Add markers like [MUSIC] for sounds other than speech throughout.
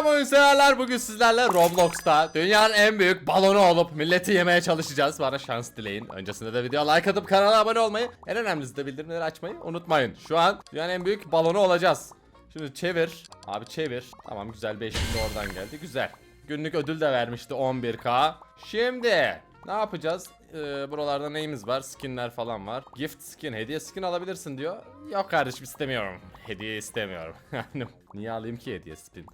Selam oyun. Bugün sizlerle Roblox'ta dünyanın en büyük balonu olup milleti yemeye çalışacağız. Bana şans dileyin. Öncesinde de video like atıp kanala abone olmayı, en önemlisi de bildirimleri açmayı unutmayın. Şu an dünyanın en büyük balonu olacağız. Şimdi çevir. Abi çevir. Tamam güzel 5 de oradan geldi. Güzel. Günlük ödül de vermişti 11k. Şimdi ne yapacağız? Ee, buralarda neyimiz var? Skinler falan var. Gift skin, hediye skin alabilirsin diyor. Yok kardeşim istemiyorum. Hediye istemiyorum. Yani [LAUGHS] niye alayım ki hediye skin?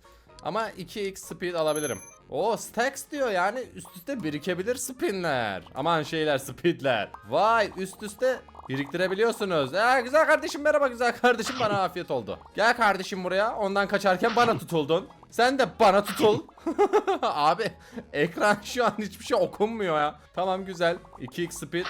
Ama 2x speed alabilirim. O stacks diyor yani üst üste birikebilir spinler. Aman şeyler speedler. Vay üst üste biriktirebiliyorsunuz. Ya güzel kardeşim merhaba güzel kardeşim bana afiyet oldu. Gel kardeşim buraya ondan kaçarken bana tutuldun. Sen de bana tutul. [LAUGHS] Abi ekran şu an hiçbir şey okunmuyor ya. Tamam güzel. 2x speed.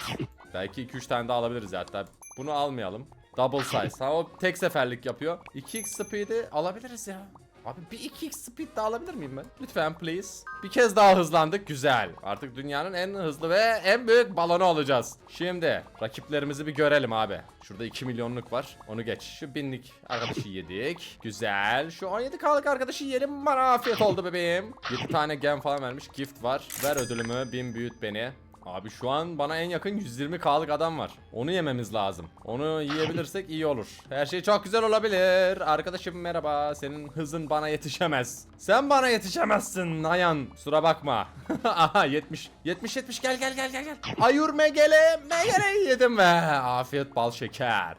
Belki 2-3 tane daha alabiliriz hatta. Bunu almayalım. Double size. Ha o tek seferlik yapıyor. 2x speed'i alabiliriz ya. Abi bir 2x speed daha alabilir miyim ben? Lütfen please. Bir kez daha hızlandık. Güzel. Artık dünyanın en hızlı ve en büyük balonu olacağız. Şimdi rakiplerimizi bir görelim abi. Şurada 2 milyonluk var. Onu geç. Şu binlik arkadaşı yedik. Güzel. Şu 17 kalık arkadaşı yiyelim. Bana afiyet oldu bebeğim. 7 tane gem falan vermiş. Gift var. Ver ödülümü. Bin büyüt beni. Abi şu an bana en yakın 120k'lık adam var. Onu yememiz lazım. Onu yiyebilirsek iyi olur. Her şey çok güzel olabilir. Arkadaşım merhaba. Senin hızın bana yetişemez. Sen bana yetişemezsin Nayan. Sura bakma. [LAUGHS] Aha 70. 70 70 gel gel gel gel gel. Ayur megele megele yedim be. Afiyet bal şeker.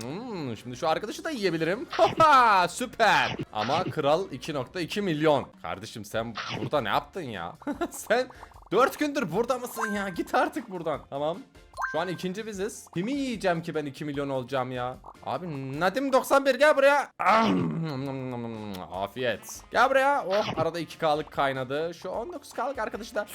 Hmm, şimdi şu arkadaşı da yiyebilirim. [LAUGHS] Süper. Ama kral 2.2 milyon. Kardeşim sen burada ne yaptın ya? [LAUGHS] sen 4 gündür burada mısın ya? Git artık buradan. Tamam. Şu an ikinci biziz. Kimi yiyeceğim ki ben 2 milyon olacağım ya? Abi Nadim 91 gel buraya. [CLEARS THROAT] Afiyet. Gel buraya. Oh arada 2K'lık kaynadı. Şu 19K'lık arkadaşı da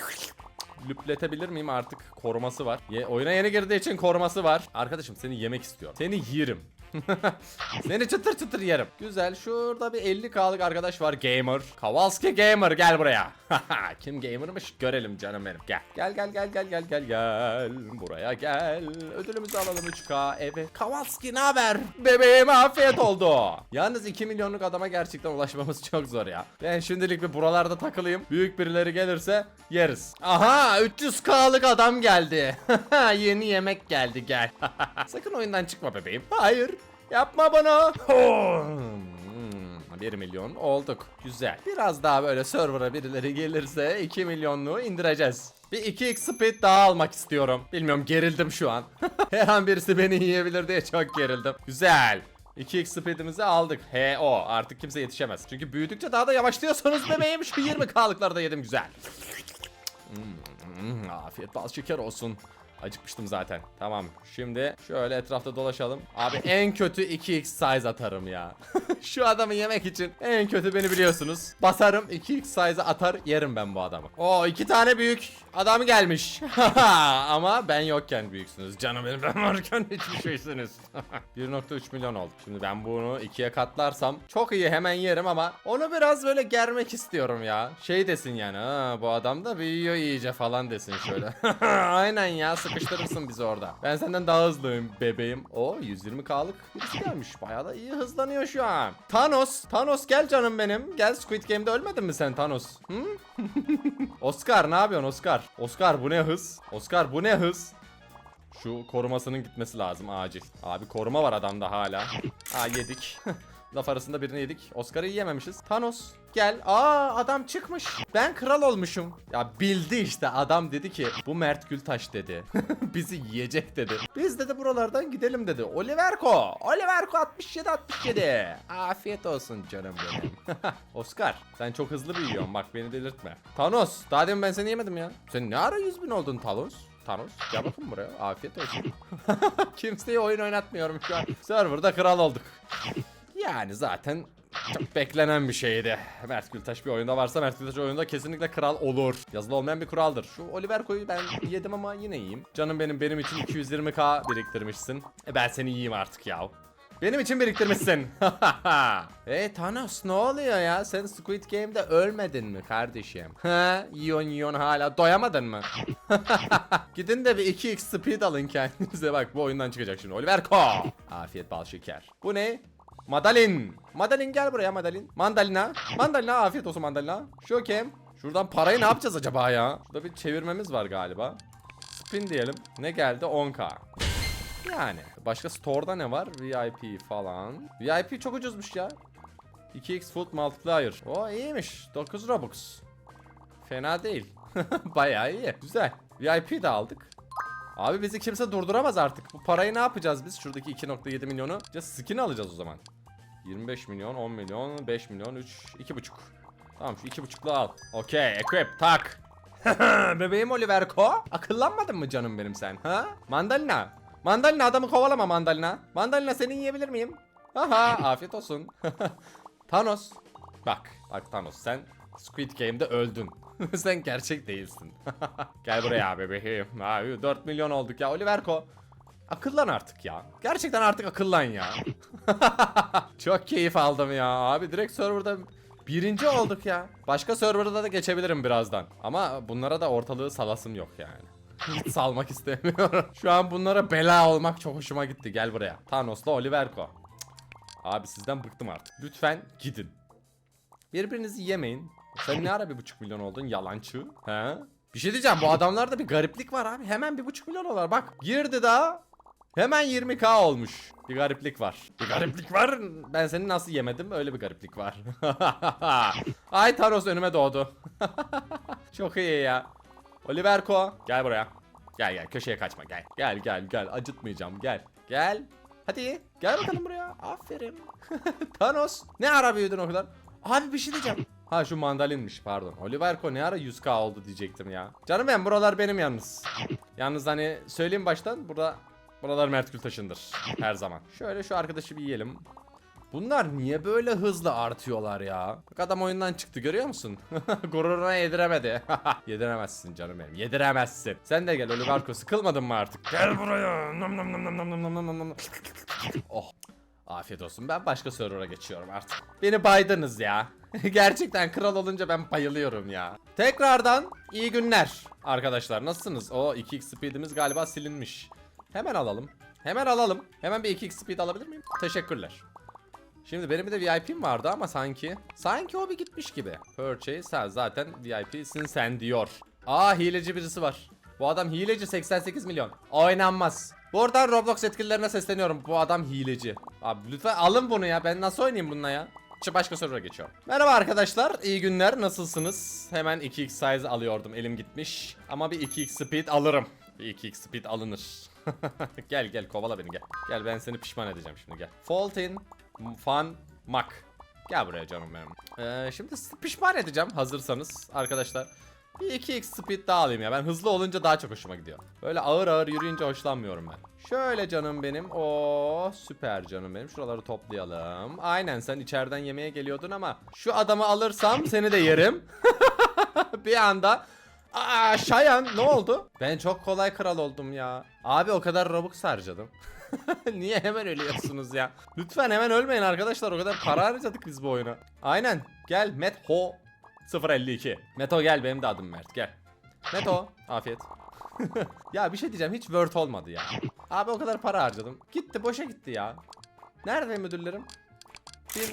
lüpletebilir miyim artık? Koruması var. Ye, oyuna yeni girdiği için koruması var. Arkadaşım seni yemek istiyor. Seni yerim. [LAUGHS] Seni çıtır çıtır yerim. Güzel. Şurada bir 50k'lık arkadaş var gamer. Kowalski gamer gel buraya. [LAUGHS] Kim gamermış görelim canım benim. Gel. Gel gel gel gel gel gel gel. Buraya gel. Ödülümüzü alalım 3k eve. Kowalski ne haber? Bebeğim afiyet oldu. Yalnız 2 milyonluk adama gerçekten ulaşmamız [LAUGHS] çok zor ya. Ben şimdilik bir buralarda takılayım. Büyük birileri gelirse yeriz. Aha 300k'lık adam geldi. Yeni yemek geldi gel. Sakın oyundan çıkma bebeğim. Hayır. Yapma bana. [LAUGHS] 1 milyon olduk. Güzel. Biraz daha böyle server'a birileri gelirse 2 milyonluğu indireceğiz. Bir 2x speed daha almak istiyorum. Bilmiyorum gerildim şu an. [LAUGHS] Her an birisi beni yiyebilir diye çok gerildim. Güzel. 2x speedimizi aldık. HO. Artık kimse yetişemez. Çünkü büyüdükçe daha da yavaşlıyorsunuz bebeğim. Şu 20k'lıkları da yedim güzel. Hmm, afiyet bal şeker olsun. Acıkmıştım zaten. Tamam. Şimdi şöyle etrafta dolaşalım. Abi en kötü 2x size atarım ya. [LAUGHS] Şu adamı yemek için en kötü beni biliyorsunuz. Basarım 2x size atar yerim ben bu adamı. O iki tane büyük adam gelmiş. [LAUGHS] Ama ben yokken büyüksünüz. Canım benim ben varken hiçbir şeysiniz. [LAUGHS] 1.3 milyon oldu. Şimdi ben bunu ikiye katlarsam çok iyi hemen yerim ama onu biraz böyle germek istiyorum ya. Şey desin yani bu adam da büyüyor iyice falan desin şöyle. Aynen ya sıkıştırırsın bizi orada. Ben senden daha hızlıyım bebeğim. O 120k'lık birisi gelmiş. Bayağı da iyi hızlanıyor şu an. Thanos. Thanos gel canım benim. Gel Squid Game'de ölmedin mi sen Thanos? Hı? [LAUGHS] Oscar ne yapıyorsun Oscar? Oscar bu ne hız? Oscar bu ne hız? Şu korumasının gitmesi lazım acil. Abi koruma var adamda hala. Aa yedik. [LAUGHS] Laf arasında birini yedik. Oscar'ı yiyememişiz. Thanos gel. Aa adam çıkmış. Ben kral olmuşum. Ya bildi işte adam dedi ki bu Mert Gültaş dedi. [LAUGHS] Bizi yiyecek dedi. Biz dedi buralardan gidelim dedi. Oliverko. Oliverko 67 67. [LAUGHS] Afiyet olsun canım benim. [LAUGHS] Oscar sen çok hızlı büyüyorsun bak beni delirtme. Thanos daha demin ben seni yemedim ya. Sen ne ara 100 bin oldun Thanos? Thanos gel bakın buraya afiyet olsun. Kimseye oyun oynatmıyorum şu an. Serverda kral olduk. Yani zaten çok beklenen bir şeydi. Mert Gültaş bir oyunda varsa Mert Gültaş oyunda kesinlikle kral olur. Yazılı olmayan bir kuraldır. Şu Oliver Koy'u ben [LAUGHS] yedim ama yine yiyeyim. Canım benim benim için 220k biriktirmişsin. E ben seni yiyeyim artık ya. Benim için biriktirmişsin. hey [LAUGHS] Thanos ne oluyor ya? Sen Squid Game'de ölmedin mi kardeşim? Ha? Yiyon yiyon hala doyamadın mı? [LAUGHS] Gidin de bir 2x speed alın kendinize bak bu oyundan çıkacak şimdi. Oliver Ko. Afiyet bal şeker. Bu ne? Madalin. Madalin gel buraya Madalin. Mandalina. Mandalina afiyet olsun mandalina. Şu kim? Şuradan parayı ne yapacağız acaba ya? Şurada bir çevirmemiz var galiba. Spin diyelim. Ne geldi? 10k. Yani. Başka store'da ne var? VIP falan. VIP çok ucuzmuş ya. 2x foot multiplier. O iyiymiş. 9 Robux. Fena değil. [LAUGHS] Bayağı iyi. Güzel. VIP de aldık. Abi bizi kimse durduramaz artık. Bu parayı ne yapacağız biz? Şuradaki 2.7 milyonu. Skin alacağız o zaman. 25 milyon, 10 milyon, 5 milyon, 3, 2.5. Tamam şu 2.5'lu al. Okey, equip, tak. [LAUGHS] Bebeğim Oliver Ko. Akıllanmadın mı canım benim sen? Ha? Mandalina. Mandalina adamı kovalama mandalina. Mandalina seni yiyebilir miyim? Aha [LAUGHS] afiyet olsun. [LAUGHS] Thanos. Bak bak Thanos sen Squid Game'de öldün. sen gerçek değilsin. Gel buraya bebeğim. Abi 4 milyon olduk ya Oliver Ko. Akıllan artık ya. Gerçekten artık akıllan ya. [LAUGHS] Çok keyif aldım ya. Abi direkt serverda birinci olduk ya. Başka serverda da geçebilirim birazdan. Ama bunlara da ortalığı salasım yok yani. Hiç salmak istemiyorum. Şu an bunlara bela olmak çok hoşuma gitti. Gel buraya. Thanos'la Oliverko. Abi sizden bıktım artık. Lütfen gidin. Birbirinizi yemeyin. Sen ne ara bir buçuk milyon oldun yalancı? He? Bir şey diyeceğim bu adamlarda bir gariplik var abi. Hemen bir buçuk milyon olar. Bak girdi daha. Hemen 20k olmuş. Bir gariplik var. Bir gariplik var. Ben seni nasıl yemedim? Öyle bir gariplik var. [LAUGHS] Ay Thanos önüme doğdu. [LAUGHS] Çok iyi ya. Oliverko gel buraya. Gel gel köşeye kaçma gel. Gel gel gel acıtmayacağım gel. Gel. Hadi gel bakalım buraya. [LAUGHS] Aferin. Thanos ne ara büyüdün o kadar? Abi bir şey diyeceğim. Ha şu mandalinmiş pardon. Oliverko ne ara 100k oldu diyecektim ya. Canım ben buralar benim yalnız. Yalnız hani söyleyeyim baştan burada Buralar Mertkül taşındır. Her zaman. Şöyle şu arkadaşı bir yiyelim. Bunlar niye böyle hızlı artıyorlar ya? Bak adam oyundan çıktı görüyor musun? [LAUGHS] Gururuna yediremedi. [LAUGHS] yediremezsin canım benim. Yediremezsin. Sen de gel Oliverko sıkılmadın mı artık? Gel buraya. Nom nom nom nom nom nom nom nom. Oh. Afiyet olsun. Ben başka server'a geçiyorum artık. Beni baydınız ya. [LAUGHS] Gerçekten kral olunca ben bayılıyorum ya. Tekrardan iyi günler arkadaşlar. Nasılsınız? O 2x speed'imiz galiba silinmiş. Hemen alalım. Hemen alalım. Hemen bir 2x speed alabilir miyim? Teşekkürler. Şimdi benim de VIP'm vardı ama sanki sanki o bir gitmiş gibi. Purchase ha zaten VIP'sin sen diyor. Aa hileci birisi var. Bu adam hileci 88 milyon. Oynanmaz. Buradan Roblox yetkililerine sesleniyorum. Bu adam hileci. Abi lütfen alın bunu ya. Ben nasıl oynayayım bununla ya? Başka server'a geçiyorum. Merhaba arkadaşlar. iyi günler. Nasılsınız? Hemen 2x size alıyordum. Elim gitmiş. Ama bir 2x speed alırım. Bir 2x speed alınır. [LAUGHS] gel gel kovala beni gel. Gel ben seni pişman edeceğim şimdi gel. Fault in Fun Mac. Gel buraya canım benim. Ee, şimdi pişman edeceğim hazırsanız arkadaşlar. Bir 2x speed daha alayım ya. Ben hızlı olunca daha çok hoşuma gidiyor. Böyle ağır ağır yürüyünce hoşlanmıyorum ben. Şöyle canım benim. O süper canım benim. Şuraları toplayalım. Aynen sen içeriden yemeğe geliyordun ama şu adamı alırsam seni de yerim. [LAUGHS] bir anda Aa Şayan ne oldu? Ben çok kolay kral oldum ya. Abi o kadar Robux harcadım. [LAUGHS] Niye hemen ölüyorsunuz ya? Lütfen hemen ölmeyin arkadaşlar. O kadar para harcadık biz bu oyuna. Aynen. Gel Metho 052. Meto gel benim de adım Mert gel. Meto afiyet. [LAUGHS] ya bir şey diyeceğim hiç word olmadı ya. Abi o kadar para harcadım. Gitti boşa gitti ya. Nerede müdürlerim? Bir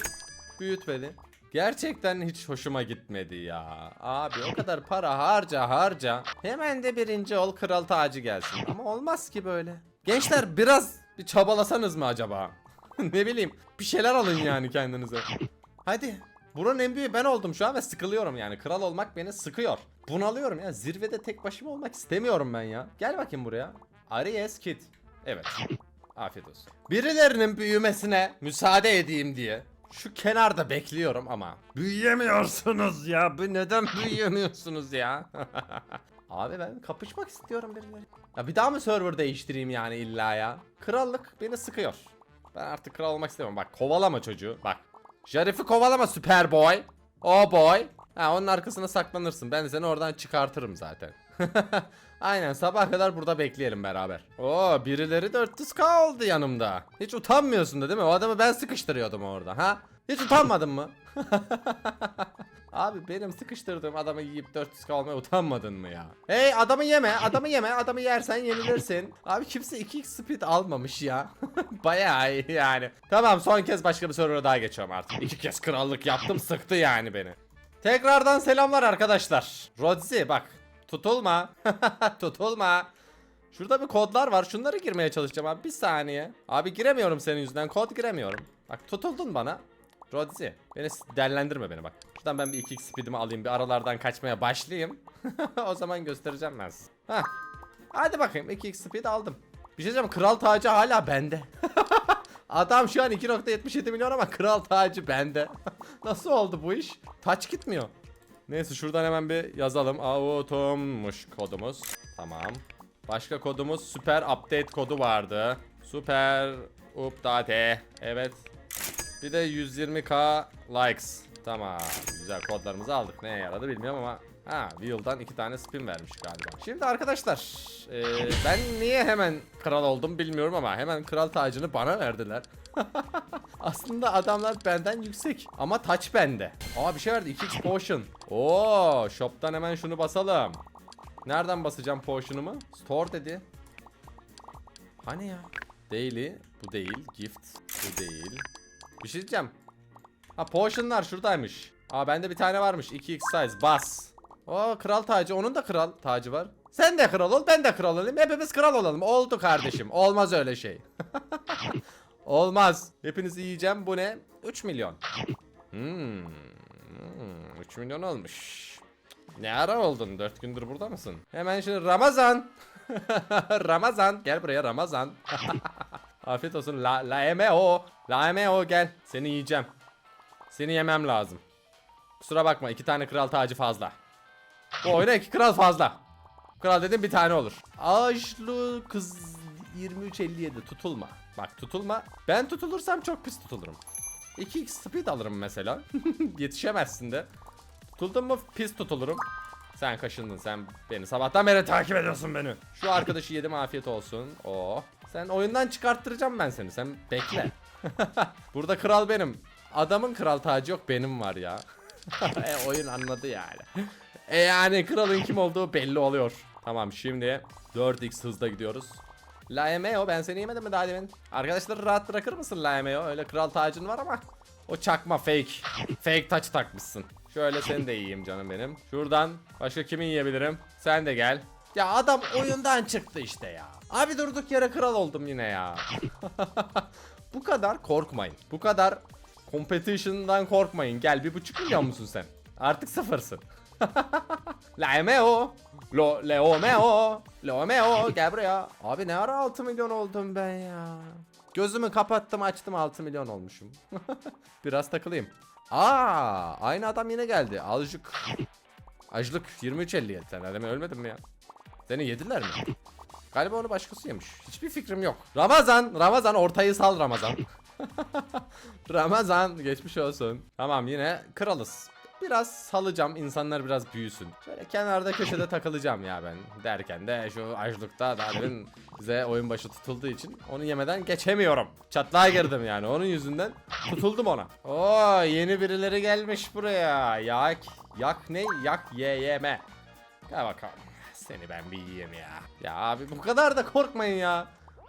büyütmedi. Gerçekten hiç hoşuma gitmedi ya. Abi o kadar para harca harca. Hemen de birinci ol kral tacı gelsin. Ama olmaz ki böyle. Gençler biraz bir çabalasanız mı acaba? [LAUGHS] ne bileyim bir şeyler alın yani kendinize. Hadi. Buranın en büyüğü ben oldum şu an ve sıkılıyorum yani. Kral olmak beni sıkıyor. Bunalıyorum ya. Zirvede tek başıma olmak istemiyorum ben ya. Gel bakayım buraya. Aries Kid. Evet. Afiyet olsun. Birilerinin büyümesine müsaade edeyim diye şu kenarda bekliyorum ama büyüyemiyorsunuz ya. Bu neden büyüyemiyorsunuz ya? [LAUGHS] Abi ben kapışmak istiyorum birileri. Ya bir daha mı server değiştireyim yani illa ya? Krallık beni sıkıyor. Ben artık kral olmak istemiyorum. Bak kovalama çocuğu. Bak. Jarif'i kovalama süper boy. Oh boy. Ha onun arkasına saklanırsın. Ben seni oradan çıkartırım zaten. [LAUGHS] Aynen sabah kadar burada bekleyelim beraber. Oo birileri 400k oldu yanımda. Hiç utanmıyorsun da değil mi? O adamı ben sıkıştırıyordum orada ha? Hiç utanmadın mı? [LAUGHS] Abi benim sıkıştırdığım adamı yiyip 400k olmaya utanmadın mı ya? Hey adamı yeme, adamı yeme, adamı yersen yenilirsin. Abi kimse 2x speed almamış ya. [LAUGHS] Bayağı iyi yani. Tamam son kez başka bir server'a daha geçiyorum artık. İki kez krallık yaptım sıktı yani beni. Tekrardan selamlar arkadaşlar. Rodzi bak tutulma. [LAUGHS] tutulma. Şurada bir kodlar var. Şunları girmeye çalışacağım abi. Bir saniye. Abi giremiyorum senin yüzünden. Kod giremiyorum. Bak tutuldun bana. Rodzi. Beni dellendirme beni bak. Şuradan ben bir 2x speedimi alayım. Bir aralardan kaçmaya başlayayım. [LAUGHS] o zaman göstereceğim ben size. Hadi bakayım 2x speed aldım. Bir şey diyeceğim. Kral tacı hala bende. [LAUGHS] Adam şu an 2.77 milyon ama kral tacı bende. [LAUGHS] Nasıl oldu bu iş? Taç gitmiyor. Neyse şuradan hemen bir yazalım. Autumn'muş kodumuz. Tamam. Başka kodumuz süper update kodu vardı. Süper update. Evet. Bir de 120k likes. Tamam. Güzel kodlarımızı aldık. Neye yaradı bilmiyorum ama Ha, Wheel'dan iki tane spin vermiş galiba. Şimdi arkadaşlar, e, ben niye hemen kral oldum bilmiyorum ama hemen kral tacını bana verdiler. [LAUGHS] Aslında adamlar benden yüksek ama taç bende. Aa bir şey verdi 2x potion. Oo, shop'tan hemen şunu basalım. Nereden basacağım potion'umu? Store dedi. Hani ya? Daily, bu değil. Gift, bu değil. Bir şey diyeceğim. Ha potion'lar şuradaymış. Aa bende bir tane varmış. 2x size bas. Oo kral tacı. Onun da kral tacı var. Sen de kral ol, ben de kral olayım. Hepimiz kral olalım. Oldu kardeşim. Olmaz öyle şey. [LAUGHS] Olmaz. Hepinizi yiyeceğim. Bu ne? 3 milyon. Hmm. hmm, 3 milyon olmuş. Ne ara oldun? 4 gündür burada mısın? Hemen şimdi Ramazan. [LAUGHS] Ramazan. Gel buraya Ramazan. [LAUGHS] Afiyet olsun. La, la emeo. La emeo gel. Seni yiyeceğim. Seni yemem lazım. Kusura bakma iki tane kral tacı fazla. Bu oyuna iki kral fazla. Kral dedim bir tane olur. Ağaçlı kız 2357 tutulma. Bak tutulma. Ben tutulursam çok pis tutulurum. 2x speed alırım mesela. [LAUGHS] Yetişemezsin de. Tutuldun mu pis tutulurum. Sen kaşındın sen beni sabahtan beri takip ediyorsun beni. Şu arkadaşı yedim afiyet olsun. Oo. Sen oyundan çıkarttıracağım ben seni. Sen bekle. [LAUGHS] Burada kral benim. Adamın kral tacı yok benim var ya. [LAUGHS] e, oyun anladı yani. E yani kralın kim olduğu belli oluyor. Tamam şimdi 4x hızda gidiyoruz. Laemeo ben seni yemedim mi daha demin? Arkadaşları rahat bırakır mısın Laemeo? Öyle kral tacın var ama o çakma fake. Fake taç takmışsın. Şöyle seni de yiyeyim canım benim. Şuradan başka kimi yiyebilirim? Sen de gel. Ya adam oyundan çıktı işte ya. Abi durduk yere kral oldum yine ya. [LAUGHS] Bu kadar korkmayın. Bu kadar competition'dan korkmayın. Gel bir buçuk milyon musun sen? Artık sıfırsın. Laemeo. Lo Leomeo. Leomeo gel buraya. Abi ne ara 6 milyon oldum ben ya. Gözümü kapattım açtım 6 milyon olmuşum. [LAUGHS] Biraz takılayım. Aa, aynı adam yine geldi. Azıcık. Açlık 23.57. Sen adamı ölmedin mi ya? Seni yediler mi? Galiba onu başkası yemiş. Hiçbir fikrim yok. Ramazan, Ramazan ortayı sal Ramazan. [LAUGHS] Ramazan geçmiş olsun. Tamam yine kralız. Biraz salacağım insanlar biraz büyüsün. Şöyle kenarda köşede takılacağım ya ben. Derken de şu açlıkta daha demin bize oyun başı tutulduğu için onu yemeden geçemiyorum. Çatlağa girdim yani onun yüzünden tutuldum ona. Oo yeni birileri gelmiş buraya. Yak yak ne? Yak ye yeme. Gel bakalım. Seni ben bir yiyeyim ya. Ya abi bu kadar da korkmayın ya.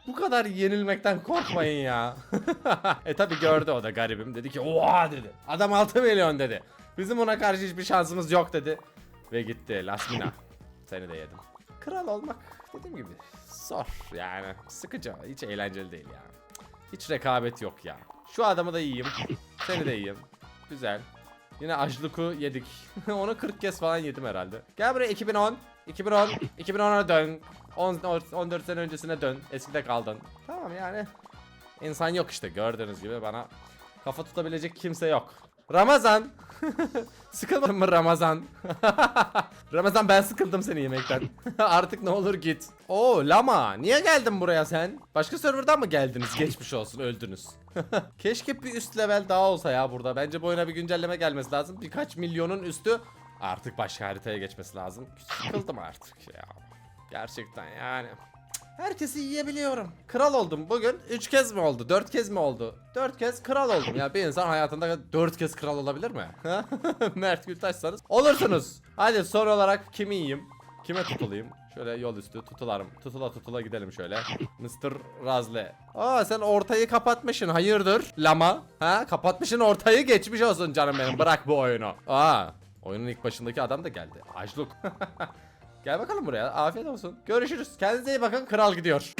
Bu kadar yenilmekten korkmayın ya. [LAUGHS] e tabi gördü o da garibim. Dedi ki oha dedi. Adam 6 milyon dedi. Bizim ona karşı hiçbir şansımız yok dedi. Ve gitti Lasmina. [LAUGHS] Seni de yedim. Kral olmak dediğim gibi zor yani. Sıkıcı. Hiç eğlenceli değil ya. Hiç rekabet yok ya. Şu adamı da yiyeyim. Seni de yiyeyim. Güzel. Yine Ajluk'u yedik. [LAUGHS] Onu 40 kez falan yedim herhalde. Gel buraya 2010. 2010. 2010'a dön. 10, 14 sene öncesine dön. Eskide kaldın. Tamam yani. İnsan yok işte gördüğünüz gibi bana kafa tutabilecek kimse yok. Ramazan. [LAUGHS] Sıkılmadın mı Ramazan? [LAUGHS] Ramazan ben sıkıldım seni yemekten. [LAUGHS] Artık ne olur git. Oo lama niye geldin buraya sen? Başka serverdan mı geldiniz? Geçmiş olsun öldünüz. Keşke bir üst level daha olsa ya burada. Bence bu oyuna bir güncelleme gelmesi lazım. Birkaç milyonun üstü artık başka haritaya geçmesi lazım. Sıkıldım artık ya. Gerçekten yani. Herkesi yiyebiliyorum. Kral oldum bugün. 3 kez mi oldu? 4 kez mi oldu? 4 kez kral oldum. Ya bir insan hayatında 4 kez kral olabilir mi? [LAUGHS] Mert Gültaşsanız olursunuz. Hadi son olarak kimi yiyeyim? Kime tutulayım? Şöyle yol üstü tutularım. Tutula tutula gidelim şöyle. Mr. Razle. Aa sen ortayı kapatmışsın. Hayırdır? Lama. Ha kapatmışsın ortayı geçmiş olsun canım benim. Bırak bu oyunu. Aa oyunun ilk başındaki adam da geldi. Açlık. [LAUGHS] Gel bakalım buraya. Afiyet olsun. Görüşürüz. Kendinize iyi bakın. Kral gidiyor.